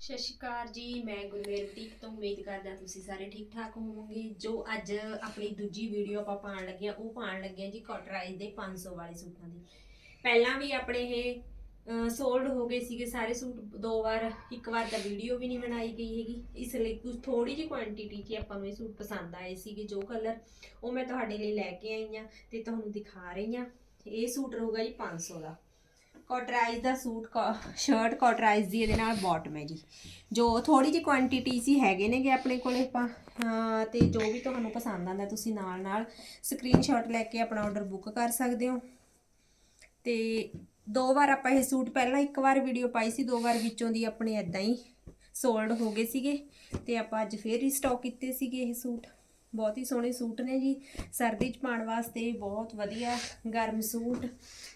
ਸਤਿ ਸ਼੍ਰੀ ਅਕਾਲ ਜੀ, ਮੈਂ ਗੁਰਮੇਲ ਤੋਂ, ਉਮੀਦ ਕਰਦਾ ਤੁਸੀਂ ਸਾਰੇ ਠੀਕ ਠਾਕ ਹੋਵੋਗੇ। ਜੋ ਅੱਜ ਆਪਣੀ ਦੂਜੀ ਵੀਡੀਓ ਆਪਾਂ ਪਾਉਣ ਲੱਗੇ ਆ ਉਹ ਪਾਉਣ ਲੱਗੇ ਆ ਜੀ ਕਾਟਰਾਈਜ਼ ਦੇ 500 ਵਾਲੇ ਸੂਟਾਂ ਦੀ। ਪਹਿਲਾਂ ਵੀ ਆਪਣੇ ਇਹ ਸੋਲਡ ਹੋ ਗਏ ਸੀਗੇ ਸਾਰੇ ਸੂਟ। ਦੋ ਵਾਰ, ਇੱਕ ਵਾਰ ਤਾਂ ਵੀਡੀਓ ਵੀ ਨਹੀਂ ਬਣਾਈ ਗਈ ਹੈਗੀ। ਇਸ ਲਈ ਕੁਝ ਥੋੜੀ ਜਿਹੀ ਕੁਆਂਟੀਟੀ 'ਚ ਆਪਾਂ ਨੂੰ ਇਹ ਸੂਟ ਪਸੰਦ ਆਏ ਸੀਗੇ। ਜੋ ਕਲਰ ਉਹ ਮੈਂ ਤੁਹਾਡੇ ਲਈ ਲੈ ਕੇ ਆਈ ਆ ਤੇ ਤੁਹਾਨੂੰ ਦਿਖਾ ਰਹੀ ਆ ਇਹ ਸੂਟ ਰਹੂਗਾ ਜੀ 500 ਦਾ। ਕਾਟਰਾਈਜ਼ ਦਾ ਸੂਟ ਸ਼ਰਟ ਕਾਟਰਾਈਜ਼ ਦੀ ਇਹਦੇ ਨਾਲ ਬਾਟਮ ਹੈ ਜੀ। ਜੋ ਥੋੜੀ ਜਿਹੀ ਕੁਆਂਟੀਟੀ ਸੀ ਹੈਗੇ ਨੇਗੇ ਆਪਣੇ ਕੋਲੇ ਆਪਾਂ ਹਾਂ, ਤੇ ਜੋ ਵੀ ਤੁਹਾਨੂੰ ਪਸੰਦ ਆਂਦਾ ਤੁਸੀਂ ਨਾਲ ਨਾਲ ਸਕਰੀਨਸ਼ਾਟ ਲੈ ਕੇ ਆਪਣਾ ਆਰਡਰ ਬੁੱਕ ਕਰ ਸਕਦੇ ਹੋ। ਤੇ ਦੋ ਵਾਰ ਆਪਾਂ ਇਹ ਸੂਟ ਪਹਿਲਾਂ ਇੱਕ ਵਾਰ ਵੀਡੀਓ ਪਾਈ ਸੀ ਦੋ ਵਾਰ ਵਿੱਚੋਂ ਦੀ ਆਪਣੇ ਐਦਾਂ ਹੀ ਸੋਲਡ ਹੋ ਗਏ ਸੀਗੇ ਤੇ ਆਪਾਂ ਅੱਜ ਫੇਰ ਰੀਸਟਾਕ ਕੀਤੇ ਸੀਗੇ ਇਹ ਸੂਟ। ਬਹੁਤ ਹੀ ਸੋਹਣੇ ਸੂਟ ਨੇ ਜੀ। ਸਰਦੀ 'ਚ ਪਾਉਣ ਵਾਸਤੇ ਬਹੁਤ ਵਧੀਆ ਗਰਮ ਸੂਟ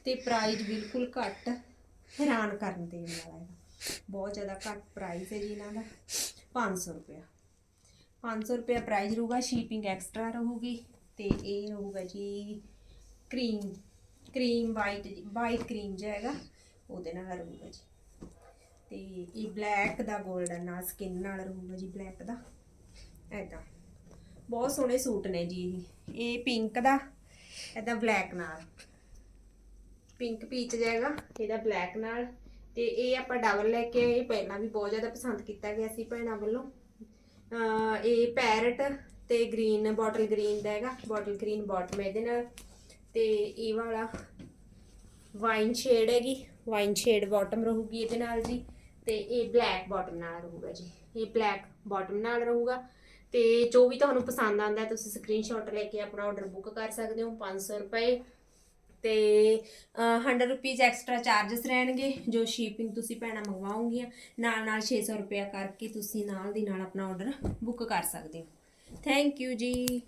ਤੇ ਪ੍ਰਾਈਸ ਬਿਲਕੁਲ ਘੱਟ ਹੈਰਾਨ ਕਰਨ ਦੇਣ ਵਾਲਾ ਹੈ ਬਹੁਤ ਜ਼ਿਆਦਾ ਘੱਟ ਪ੍ਰਾਈਸ ਹੈ ਜੀ ਇਹਨਾਂ ਦਾ। 500 ਰੁਪਇਆ। 500 ਰੁਪਇਆ ਪ੍ਰਾਈਸ ਰਹੂਗਾ ਸ਼ਿਪਿੰਗ ਐਕਸਟਰਾ ਰਹੂਗੀ ਤੇ ਇਹ ਰਹੂਗਾ ਜੀ cream cream white white cream ਜਿਹਾ ਹੈਗਾ, ਉਹਦੇ ਨਾਲ ਰਹੂਗਾ ਜੀ। ਤੇ ਇਹ ਬਲੈਕ ਦਾ 골ਡਨ ਨਾਲ ਸਕਿਨ ਨਾਲ ਰਹੂਗਾ ਜੀ ਬਲੈਕ ਦਾ। ਬਹੁਤ ਸੋਹਣੇ ਸੂਟ ਨੇ ਜੀ ਇਹ। ਇਹ ਪਿੰਕ ਦਾ, ਇਹਦਾ ਬਲੈਕ ਨਾਲ। ਪਿੰਕ ਪੀਚ ਜਾਏਗਾ ਇਹਦਾ ਬਲੈਕ ਨਾਲ। ਤੇ ਇਹ ਆਪਾਂ ਡਬਲ ਲੈ ਕੇ ਇਹ ਪਹਿਲਾਂ ਵੀ ਬਹੁਤ ਜ਼ਿਆਦਾ ਪਸੰਦ ਕੀਤਾ ਗਿਆ ਸੀ ਭੈਣਾਂ ਵੱਲੋਂ। ਇਹ ਪੈਰਟ ਤੇ ਗ੍ਰੀਨ ਬੋਟਲ ਗ੍ਰੀਨ ਦਾ ਹੈਗਾ। ਬੋਟਲ ਗ੍ਰੀਨ ਬਾਟਮ ਇਹਦੇ ਨਾਲ। ਤੇ ਇਹ ਵਾਲਾ ਵਾਈਨ ਸ਼ੇਡ ਹੈਗੀ। ਵਾਈਨ ਸ਼ੇਡ ਬਾਟਮ ਰਹੂਗੀ ਇਹਦੇ ਨਾਲ ਜੀ। ਤੇ ਇਹ ਬਲੈਕ ਬਾਟਮ ਨਾਲ ਰਹੂਗਾ ਜੀ। ਇਹ ਬਲੈਕ ਬਾਟਮ ਨਾਲ ਰਹੂਗਾ। ਤੇ ਜੋ ਵੀ ਤੁਹਾਨੂੰ ਪਸੰਦ ਆਂਦਾ ਤੁਸੀਂ ਸਕਰੀਨਸ਼ਾਟ ਲੈ ਕੇ ਆਪਣਾ ਆਰਡਰ ਬੁੱਕ ਕਰ ਸਕਦੇ ਹੋ 500 ਰੁਪਏ। ਤੇ ਅਹ, 100 ਰੁਪੀਸ ਐਕਸਟਰਾ ਚਾਰजेस ਰਹਿਣਗੇ ਜੋ ਸ਼ਿਪਿੰਗ ਤੁਸੀਂ ਭੈਣਾਂ ਮੰਗਵਾਉਂਗੀਆਂ ਨਾਲ ਨਾਲ 600 ਰੁਪਇਆ ਕਰਕੇ ਤੁਸੀਂ ਨਾਲ ਦੀ ਨਾਲ ਆਪਣਾ ਆਰਡਰ ਬੁੱਕ ਕਰ ਸਕਦੇ ਹੋ। ਥੈਂਕ ਯੂ ਜੀ।